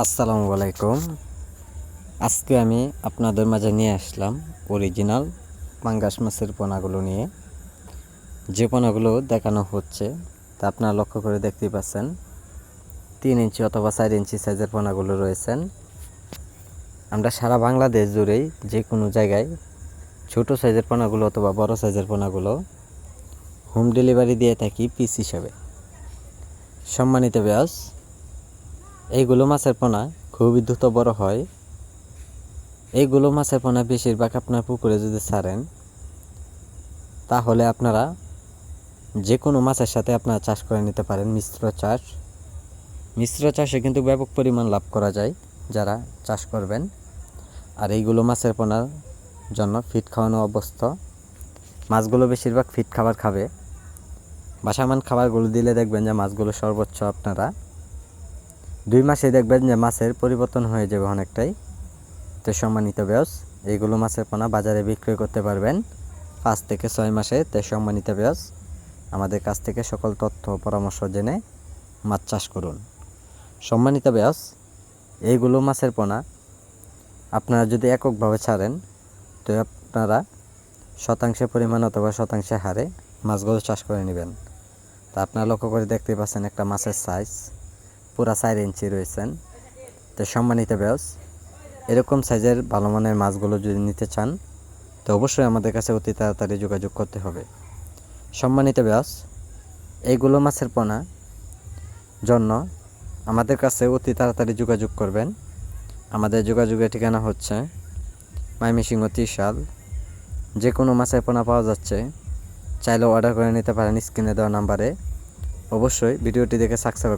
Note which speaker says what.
Speaker 1: আসসালামু আলাইকুম। আজকে আমি আপনাদের মাঝে নিয়ে আসলাম অরিজিনাল পাঙ্গাস মাছের পোনাগুলো নিয়ে। যে পোনাগুলো দেখানো হচ্ছে, তা আপনারা লক্ষ্য করে দেখতেই পাচ্ছেন। তিন ইঞ্চি অথবা চার ইঞ্চি সাইজের পোনাগুলো রয়েছেন। আমরা সারা বাংলাদেশ জুড়েই যে কোনো জায়গায় ছোট সাইজের পোনাগুলো অথবা বড় সাইজের পোনাগুলো হোম ডেলিভারি দিয়ে থাকি পিস হিসাবে। সম্মানিত ব্যাস এইগুলো মাছের পোনা খুবই দ্রুত বড় হয়। এইগুলো মাছের পোনা বেশিরভাগ আপনার পুকুরে যদি ছাড়েন, তাহলে আপনারা যে কোনো মাছের সাথে আপনারা চাষ করে নিতে পারেন মিশ্র চাষ। মিশ্র চাষে কিন্তু ব্যাপক পরিমাণ লাভ করা যায় যারা চাষ করবেন। আর এইগুলো মাছের পোনার জন্য ফিট খাওয়ানো অবস্থ। মাছগুলো বেশিরভাগ ফিট খাবার খাবে। বাসামান খাবারগুলো দিলে দেখবেন যে মাছগুলো সর্বোচ্চ আপনারা দুই মাসে দেখবেন যে মাছের পরিবর্তন হয়ে যাবে অনেকটাই। তো সম্মানিত ব্যাস এইগুলো মাছের পোনা বাজারে বিক্রয় করতে পারবেন। পাঁচ থেকে ছয় মাসে, তো সম্মানিত ব্যাস আমাদের কাছ থেকে সকল তথ্য পরামর্শ জেনে মাছ চাষ করুন। সম্মানিত ব্যাস এইগুলো মাছের পোনা আপনারা যদি এককভাবে ছাড়েন, তো আপনারা শতাংশে পরিমাণ অথবা শতাংশে হারে মাছগুলো চাষ করে নেবেন। তা আপনারা লক্ষ্য করে দেখতে পাচ্ছেন একটা মাছের সাইজ পুরা চার ইঞ্চি রয়েছেন। তো সম্মানিত ব্যাস এরকম সাইজের ভালো মানের মাছগুলো যদি নিতে চান, তো অবশ্যই আমাদের কাছে অতি তাড়াতাড়ি যোগাযোগ করতে হবে। সম্মানিত ব্যাস এইগুলো মাছের পোনা জন্য আমাদের কাছে অতি তাড়াতাড়ি যোগাযোগ করবেন। আমাদের যোগাযোগের ঠিকানা হচ্ছে মাইমিসিংহ ত্রিশাল। যে কোনো মাছের পোনা পাওয়া যাচ্ছে, চাইলেও অর্ডার করে নিতে পারেন স্ক্রিনে দেওয়া নাম্বারে। অবশ্যই ভিডিওটি দেখে সাবস্ক্রাইব